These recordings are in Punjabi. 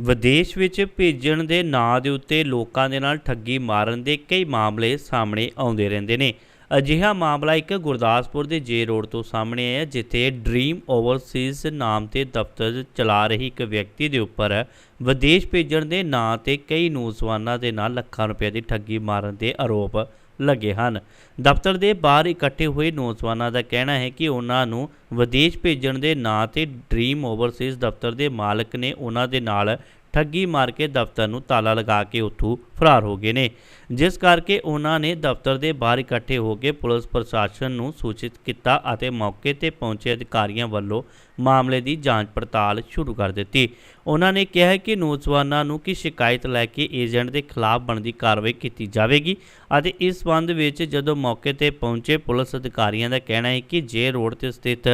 ਵਿਦੇਸ਼ ਵਿੱਚ ਭੇਜਣ ਦੇ ਨਾਂ ਦੇ ਉੱਤੇ ਲੋਕਾਂ ਦੇ ਨਾਲ ਠੱਗੀ ਮਾਰਨ ਦੇ ਕਈ ਮਾਮਲੇ ਸਾਹਮਣੇ ਆਉਂਦੇ ਰਹਿੰਦੇ ਨੇ। ਅਜਿਹਾ ਮਾਮਲਾ ਇੱਕ ਗੁਰਦਾਸਪੁਰ ਦੇ ਜੇ ਰੋਡ ਤੋਂ ਸਾਹਮਣੇ ਆਇਆ, ਜਿੱਥੇ ਡ੍ਰੀਮ ਓਵਰਸੀਜ਼ ਨਾਮ ਤੇ ਦਫ਼ਤਰ ਚਲਾ ਰਹੀ ਇੱਕ ਵਿਅਕਤੀ ਦੇ ਉੱਪਰ ਵਿਦੇਸ਼ ਭੇਜਣ ਦੇ ਨਾਂ ਤੇ ਕਈ ਨੌਜਵਾਨਾਂ ਦੇ ਨਾਲ ਲੱਖਾਂ ਰੁਪਏ ਦੀ ਠੱਗੀ ਮਾਰਨ ਦੇ ਆਰੋਪ ਲੱਗੇ ਹਨ। ਦਫ਼ਤਰ ਦੇ ਬਾਹਰ ਇਕੱਠੇ ਹੋਏ ਨੌਜਵਾਨਾਂ ਦਾ ਕਹਿਣਾ ਹੈ ਕਿ ਉਹਨਾਂ ਨੂੰ ਵਿਦੇਸ਼ ਭੇਜਣ ਦੇ ਨਾਂ ਤੇ ਡ੍ਰੀਮ ਓਵਰਸੀਜ਼ ਦਫ਼ਤਰ ਦੇ ਮਾਲਕ ਨੇ ਉਹਨਾਂ ਦੇ ਨਾਲ ਠੱਗੀ ਮਾਰ ਕੇ ਦਫ਼ਤਰ ਨੂੰ ਤਾਲਾ ਲਗਾ ਕੇ ਉੱਥੋਂ ਫਰਾਰ ਹੋ ਗਏ ਨੇ। ਜਿਸ ਕਰਕੇ ਉਹਨਾਂ ਨੇ ਦਫ਼ਤਰ ਦੇ ਬਾਹਰ ਇਕੱਠੇ ਹੋ ਕੇ ਪੁਲਿਸ ਪ੍ਰਸ਼ਾਸਨ ਨੂੰ ਸੂਚਿਤ ਕੀਤਾ ਅਤੇ ਮੌਕੇ ਤੇ ਪਹੁੰਚੇ ਅਧਿਕਾਰੀਆਂ ਵੱਲੋਂ ਮਾਮਲੇ ਦੀ ਜਾਂਚ ਪੜਤਾਲ ਸ਼ੁਰੂ ਕਰ ਦਿੱਤੀ। ਉਹਨਾਂ ਨੇ ਕਿਹਾ ਕਿ ਨੌਜਵਾਨਾਂ ਨੂੰ ਕਿ ਸ਼ਿਕਾਇਤ ਲੈ ਕੇ ਏਜੰਟ ਦੇ ਖਿਲਾਫ ਬਣਦੀ ਕਾਰਵਾਈ ਕੀਤੀ ਜਾਵੇਗੀ ਅਤੇ ਇਸ ਸੰਬੰਧ ਵਿੱਚ ਜਦੋਂ ਮੌਕੇ ਤੇ ਪਹੁੰਚੇ ਪੁਲਿਸ ਅਧਿਕਾਰੀਆਂ ਦਾ ਕਹਿਣਾ ਹੈ ਕਿ ਜੇ ਰੋਡ ਤੇ ਸਥਿਤ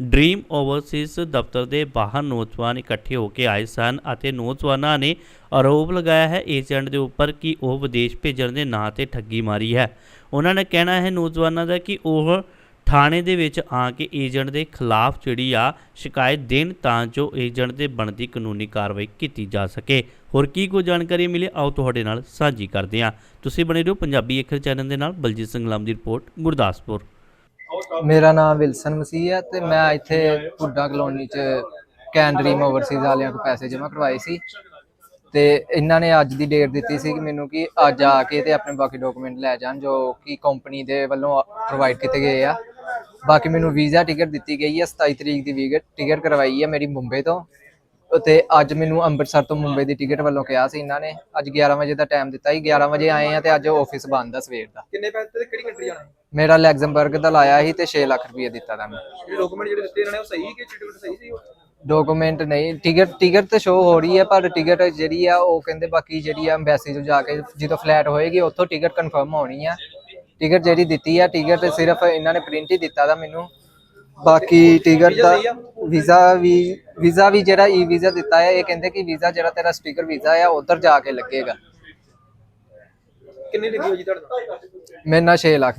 ਡ੍ਰੀਮ ਓਵਰਸੀਜ਼ ਦਫ਼ਤਰ ਦੇ ਬਾਹਰ ਨੌਜਵਾਨ ਇਕੱਠੇ ਹੋ ਕੇ ਆਏ ਸਨ ਅਤੇ ਨੌਜਵਾਨਾਂ ਨੇ ਆਰੋਪ ਲਗਾਇਆ ਹੈ ਏਜੰਟ ਦੇ ਉੱਪਰ ਕਿ ਉਹ ਵਿਦੇਸ਼ ਭੇਜਣ ਦੇ ਨਾਂ ਤੇ ਠੱਗੀ ਮਾਰੀ ਹੈ। ਉਹਨਾਂ ਨੇ ਕਹਿਣਾ ਹੈ ਨੌਜਵਾਨਾਂ ਦਾ ਕਿ ਉਹ ਥਾਣੇ ਦੇ ਵਿੱਚ ਆ ਕੇ ਏਜੰਟ ਦੇ ਖਿਲਾਫ ਜਿਹੜੀ ਆ ਸ਼ਿਕਾਇਤ ਦੇਣ ਤਾਂ ਜੋ ਏਜੰਟ ਦੇ ਬਣਦੀ ਕਾਨੂੰਨੀ ਕਾਰਵਾਈ ਕੀਤੀ ਜਾ ਸਕੇ। ਹੋਰ ਕੀ ਕੋਈ ਜਾਣਕਾਰੀ ਮਿਲੇ, ਆਓ ਤੁਹਾਡੇ ਨਾਲ ਸਾਂਝੀ ਕਰਦੇ ਹਾਂ। ਤੁਸੀਂ ਬਣੇ ਰਹੋ ਪੰਜਾਬੀ ਅੱਖਰ ਚੈਨਲ ਦੇ ਨਾਲ, ਬਲਜੀਤ ਸਿੰਘ ਲਾਮ ਦੀ ਰਿਪੋਰਟ, ਗੁਰਦਾਸਪੁਰ। ਮੇਰਾ ਨਾਮ ਵਿਲਸਨ ਮਸੀਹ ਹੈ ਤੇ ਮੈਂ ਇੱਥੇ ਪੁੱਡਾ ਕਲੋਨੀ ਚ ਕੈਨ ਓਵਰਸੀਜ਼ ਵਾਲਿਆਂ ਕੋਲ ਪੈਸੇ ਜਮ੍ਹਾਂ ਕਰਵਾਏ ਸੀ। ਤੇ ਇਹਨਾਂ ਨੇ ਅੱਜ ਦੀ ਡੇਟ ਦਿੱਤੀ ਸੀ ਕਿ ਮੈਨੂੰ ਕਿ ਅੱਜ ਆ ਕੇ ਤੇ ਆਪਣੇ ਬਾਕੀ ਡਾਕੂਮੈਂਟ ਲੈ ਜਾਣ ਜੋ ਕਿ ਕੰਪਨੀ ਦੇ ਵੱਲੋਂ ਪ੍ਰੋਵਾਈਡ ਕੀਤੇ ਗਏ ਆ। ਬਾਕੀ ਮੈਨੂੰ ਵੀਜ਼ਾ ਟਿਕਟ ਦਿੱਤੀ ਗਈ ਹੈ 27 ਤਰੀਕ ਦੀ ਵੀਜ਼ਾ ਟਿਕਟ ਕਰਵਾਈ ਹੈ ਮੇਰੀ ਮੁੰਬਈ ਤੋਂ। ਤੇ ਅੱਜ ਮੈਨੂੰ ਅੰਮ੍ਰਿਤਸਰ ਤੋਂ ਮੁੰਬਈ ਦੀ ਟਿਕਟ ਵੱਲੋਂ ਕਿਹਾ ਸੀ ਇਹਨਾਂ ਨੇ। ਅੱਜ 11 ਵਜੇ ਦਾ ਟਾਈਮ ਦਿੱਤਾ ਸੀ 11 ਵਜੇ ਆਏ ਆ ਤੇ ਅੱਜ ਆਫਿਸ ਬੰਦ ਆ ਸਵੇਰ ਦਾ। ਕਿੰਨੇ ਪੈਸੇ ਤੇ ਕਿਹੜੀ ਕੰਟਰੀ ਜਾਣਾ ਮੇਰਾ ਲੈਗਜ਼ਮਬਰਗ ਦਾ ਲਾਇਆ ਸੀ ਤੇ 6 ਲੱਖ ਰੁਪਏ ਦਿੱਤਾ ਤਾਂ ਮੈਂ ਡਾਕੂਮੈਂਟ ਜਿਹੜੇ ਦਿੱਤੇ ਇਹਨਾਂ ਨੇ ਉਹ ਸਹੀ ਕਿ ਟਿਕਟ ਸਹੀ ਸੀ ਉਹ? ਡਾਕੂਮੈਂਟ ਨਹੀਂ। ਟਿਕਟ ਟਿਕਟ ਤੇ ਸ਼ੋ ਹੋ ਰਹੀ ਹੈ ਪਰ ਟਿਕਟ ਜਿਹੜੀ ਆ ਉਹ ਕਹਿੰਦੇ ਬਾਕੀ ਜਿਹੜੀ ਆ ਐਮਬੈਸੀ ਤੋਂ ਜਾ ਕੇ ਜਦੋਂ ਫਲੈਟ ਹੋਏਗੀ ਉੱਥੋਂ ਟਿਕਟ ਕਨਫਰਮ ਹੋਣੀ ਆ। ਟਿਕਟ ਜਿਹੜੀ ਦਿੱਤੀ ਆ ਟਿਕਟ ਤੇ ਸਿਰਫ ਇਹਨਾਂ ਨੇ ਪ੍ਰਿੰਟ ਹੀ ਦਿੱਤਾ ਦਾ ਮੈਨੂੰ। ਬਾਕੀ ਟਿਕਟ ਦਾ ਵੀਜ਼ਾ ਵੀ ਵੀਜ਼ਾ ਵੀ ਜਿਹੜਾ ਈ ਵੀਜ਼ਾ ਦਿੱਤਾ ਹੈ ਇਹ ਕਹਿੰਦੇ ਕਿ ਵੀਜ਼ਾ ਜਿਹੜਾ ਤੇਰਾ ਸਪੀਕਰ ਵੀਜ਼ਾ ਆ ਉਧਰ ਜਾ ਕੇ ਲੱਗੇਗਾ। ਕਿੰਨੀ ਲੱਗੀ ਜੀ ਤੁਹਾਡੇ ਮੇਰੇ ਨਾਲ 6 ਲੱਖ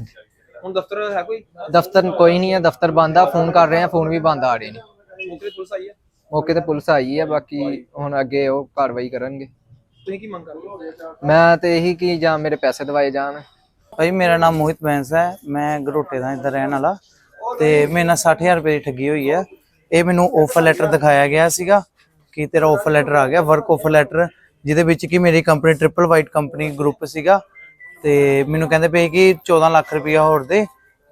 ਹੁਣ ਦਫ਼ਤਰ ਹੈ ਕੋਈ? ਦਫ਼ਤਰ ਕੋਈ ਨਹੀਂ ਹੈ ਦਫ਼ਤਰ ਬੰਦ ਆ ਫੋਨ ਕਰ ਰਹੇ ਆ ਫੋਨ ਵੀ ਬੰਦ ਆ ਰਹੇ ਨੇ। ਮੌਕੇ ਤੇ ਪੁਲਿਸ ਆਈ ਹੈ? ਮੌਕੇ ਤੇ ਪੁਲਿਸ ਆਈ ਹੈ ਬਾਕੀ ਹੁਣ ਅੱਗੇ ਉਹ ਕਾਰਵਾਈ ਕਰਨਗੇ। ਤੁਸੀਂ ਕੀ ਮੰਗ ਕਰਦੇ ਹੋ? ਮੈਂ ਤੇ ਇਹੀ ਕਿ ਜਾਂ ਮੇਰੇ ਪੈਸੇ ਦਵਾਏ ਜਾਣ। ਭਾਈ ਮੇਰਾ ਨਾਮ ਮੋਹਿਤ ਬੈਂਸ ਹੈ। ਮੈਂ ਗਰੋਟੇ ਦਾ ਇੱਧਰ ਰਹਿਣ ਵਾਲਾ। ਤੇ ਮੇਰੇ ਨਾਲ 60000 ਰੁਪਏ ਦੀ ਠੱਗੀ ਹੋਈ ਹੈ। ਇਹ ਮੈਨੂੰ ਆਫਰ ਲੈਟਰ ਦਿਖਾਇਆ ਗਿਆ ਸੀਗਾ ਕਿ ਤੇਰਾ ਆਫਰ ਲੈਟਰ ਆ ਗਿਆ ਵਰਕ ਆਫਰ ਲੈਟਰ ਜਿਹਦੇ ਵਿੱਚ ਕਿ ਮੇਰੀ company triple white company group ਸੀਗਾ। ਤੇ ਮੈਨੂੰ ਕਹਿੰਦੇ ਪਏ ਕਿ 14 ਲੱਖ ਰੁਪਇਆ ਹੋਰ ਦੇ।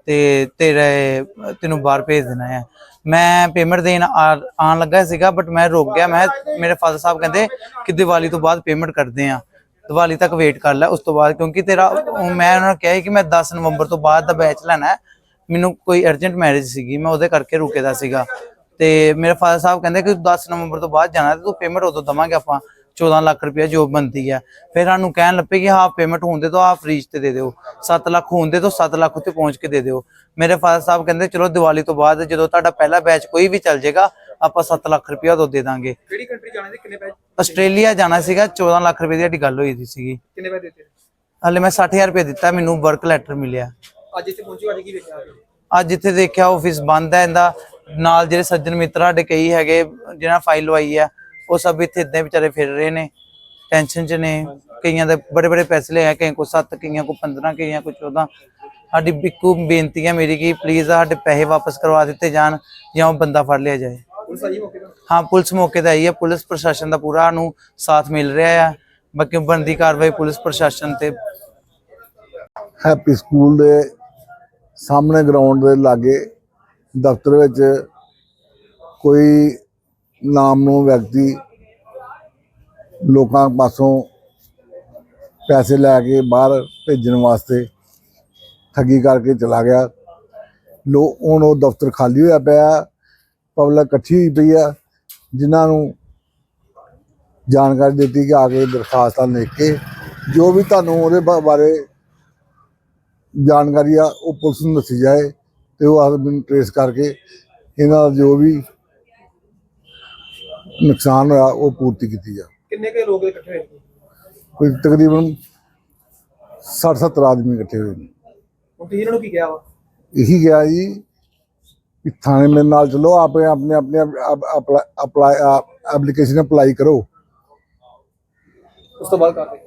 ਤੇ ਤੇਰੇ, ਤੈਨੂੰ ਬਾਹਰ ਭੇਜ ਦੇਣਾ ਹੈ ਮੈਂ ਪੇਮੈਂਟ ਦੇਣ ਆ- ਲੱਗਾ ਸੀਗਾ ਬਟ ਮੈਂ ਰੁਕ ਗਿਆ। ਮੈਂ, ਮੇਰੇ ਫਾਦਰ ਸਾਹਿਬ ਕਹਿੰਦੇ ਕਿ ਦੀਵਾਲੀ ਤੋਂ ਬਾਅਦ ਪੇਮੈਂਟ ਕਰਦੇ ਆ। ਦੀਵਾਲੀ ਤੱਕ ਵੇਟ ਕਰ ਲੈ, ਉਸ ਤੋਂ ਬਾਅਦ, ਕਿਉਂਕਿ ਤੇਰਾ ਮੈਂ ਉਹਨਾਂ ਨੂੰ ਕਿਹਾ ਸੀ ਕਿ ਮੈਂ 10 ਨਵੰਬਰ ਤੋਂ ਬਾਅਦ ਦਾ ਬੈਚ ਲੈਣਾ ਮੈਨੂੰ ਕੋਈ ਅਰਜੈਂਟ ਮੈਰਿਜ ਸੀਗੀ, ਮੈਂ ਉਹਦੇ ਕਰਕੇ ਰੁਕੇ ਦਾ ਸੀਗਾ। ਤੇ ਮੇਰੇ ਫਾਦਰ ਸਾਹਿਬ ਕਹਿੰਦੇ ਕਿ 10 ਨਵੰਬਰ ਤੋਂ ਬਾਅਦ ਜਾਣਾ ਤੇ ਤੂੰ ਪੇਮੈਂਟ ਉਦੋਂ ਦਵਾਂਗੇ ਆਪਾਂ 14 ਲੱਖ ਰੁਪਇਆ ਜੋਬ ਬਣਦੀ ਹੈ। ਫਿਰ ਸਾਨੂੰ ਕਹਿਣ ਲੱਪੇ ਕਿ ਹਾਫ ਪੇਮੈਂਟ ਹੋਣ ਦੇ ਹਾਫ ਫ੍ਰੀਜ ਤੇ ਦੇ ਦਿਓ। 7 ਲੱਖ ਹੋਣ ਦੇ ਤੋਂ 7 ਲੱਖ ਉੱਤੇ ਪਹੁੰਚ ਕੇ ਦੇ ਦਿਓ। ਮੇਰੇ ਫਾਦਰ ਸਾਹਿਬ ਕਹਿੰਦੇ ਚਲੋ ਦੀਵਾਲੀ ਤੋਂ ਬਾਅਦ ਜਦੋਂ ਤੁਹਾਡਾ ਪਹਿਲਾ ਬੈਚ ਕੋਈ ਵੀ ਚੱਲ ਜਾਏਗਾ ਆਪਾਂ 7 ਲੱਖ ਰੁਪਇਆ ਉਦੋਂ ਦੇ ਦਾਂਗੇ। ਕਿਹੜੀ ਕੰਟਰੀ ਜਾਣਾ ਸੀ? ਕਿੰਨੇ ਪੈਸੇ ਆਸਟ੍ਰੇਲੀਆ ਜਾਣਾ ਸੀਗਾ 14 ਲੱਖ ਰੁਪਏ ਦੀ ਸਾਡੀ ਗੱਲ ਹੋਈ ਸੀ ਸੀਗੀ। ਕਿੰਨੇ ਪੈਸੇ ਦਿੱਤੇ? ਹਲੇ ਮੈਂ 60000 ਰੁਪਏ ਦਿੱਤਾ ਮੈਨੂੰ ਵਰਕ ਲੈਟਰ ਮਿਲਿਆ। ਅੱਜ ਇੱਥੇ ਪਹੁੰਚੀ ਅੱਜ ਕੀ ਵੇਖਿਆ ਆ? ਅੱਜ ਜਿੱਥੇ ਦੇਖਿਆ ਆਫਿਸ ਬੰਦ ਹੈ ਇਹਦਾ ਨਾਲ ਜਿਹੜੇ ਸੱਜਣ ਮਿੱਤਰ ਸਾਡੇ ਕਈ ਹੈਗੇ ਜਿਹਨਾਂ ਫਾਈਲ ਲਵਾਈ ਹੈ ਉਹ ਸਭ ਇੱਥੇ ਇਦਾਂ ਵਿਚਾਰੇ ਫਿਰ ਰਹੇ ਨੇ ਟੈਨਸ਼ਨ 'ਚ ਨੇ। ਕਈਆਂ ਦੇ ਬੜੇ ਬੜੇ ਪੈਸੇ ਲਏ ਆ ਕਈਆਂ ਕੋ 7 ਕਈਆਂ ਕੋ 15 ਕਈਆਂ ਕੋ 14 ਸਾਡੀ ਬਿੱਕੂ ਬੇਨਤੀ ਹੈ ਮੇਰੀ ਕਿ ਪਲੀਜ਼ ਸਾਡੇ ਪੈਸੇ ਵਾਪਸ ਕਰਵਾ ਦਿੱਤੇ ਜਾਣ ਜਾਂ ਉਹ ਬੰਦਾ ਫੜ ਲਿਆ ਜਾਏ। ਪੁਲਿਸ ਆਈ ਮੌਕੇ ਤੇ? ਹਾਂ ਪੁਲਿਸ ਮੌਕੇ ਤੇ ਆਈ ਹੈ ਪੁਲਿਸ ਪ੍ਰਸ਼ਾਸਨ ਦਾ ਪੂਰਾ ਨੂੰ ਸਾਥ ਮਿਲ ਰਿਹਾ ਹੈ ਬਾਕੀ ਬਣਦੀ ਕਾਰਵਾਈ ਪੁਲਿਸ ਪ੍ਰਸ਼ਾਸਨ ਤੇ। ਹੈਪੀ ਸਕੂਲ ਦੇ ਸਾਹਮਣੇ ਗਰਾਊਂਡ ਦੇ ਲਾਗੇ ਦਫ਼ਤਰ ਵਿੱਚ ਕੋਈ ਨਾਮ ਨੂੰ ਵਿਅਕਤੀ ਲੋਕਾਂ ਪਾਸੋਂ ਪੈਸੇ ਲੈ ਕੇ ਬਾਹਰ ਭੇਜਣ ਵਾਸਤੇ ਠੱਗੀ ਕਰਕੇ ਚਲਾ ਗਿਆ। ਲੋ, ਹੁਣ ਉਹ ਦਫ਼ਤਰ ਖਾਲੀ ਹੋਇਆ ਪਿਆ। ਪਬਲਿਕ ਇਕੱਠੀ ਹੋਈ ਪਈ ਆ, ਜਿਨ੍ਹਾਂ ਨੂੰ ਜਾਣਕਾਰੀ ਦਿੱਤੀ ਕਿ ਆ ਕੇ ਦਰਖਾਸਤਾਂ ਲਿਖ ਕੇ, ਜੋ ਵੀ ਤੁਹਾਨੂੰ ਉਹਦੇ ਬਾਰੇ ਜਾਣਕਾਰੀ ਆ, ਉਹ ਪੁਲਿਸ ਨੂੰ ਦੱਸੀ ਜਾਏ ਤੇ ਉਹ ਆਦਮੀ ਟ੍ਰੇਸ ਕਰਕੇ ਇਹਨਾਂ ਦਾ ਜੋ ਵੀ ਨੁਕਸਾਨ ਹੋਇਆ, ਉਹ ਪੂਰਤੀ ਕੀਤੀ ਜਾ ਕਿੰਨੇ ਕੇ ਲੋਕ ਇਕੱਠੇ ਹੋਏ? ਕੋਈ ਤਕਰੀਬਨ 60 70 ਆਦਮੀ ਇਕੱਠੇ ਹੋਏ ਨੇ। ਹੁਣ ਤੁਸੀਂ ਇਹਨਾਂ ਨੂੰ ਕੀ ਕਿਹਾ ਵਾ? ਇਹੀ ਗਿਆ ਜੀ ਕਿ ਥਾਣੇ ਮੇਰੇ ਨਾਲ ਚਲੋ ਆਪੇ ਆਪਣੇ ਆਪਣੇ ਅਪਲਾਈ ਐਪਲੀਕੇਸ਼ਨ ਅਪਲਾਈ ਕਰੋ। ਉਸ ਤੋਂ ਬਾਅਦ ਕਰਦੇ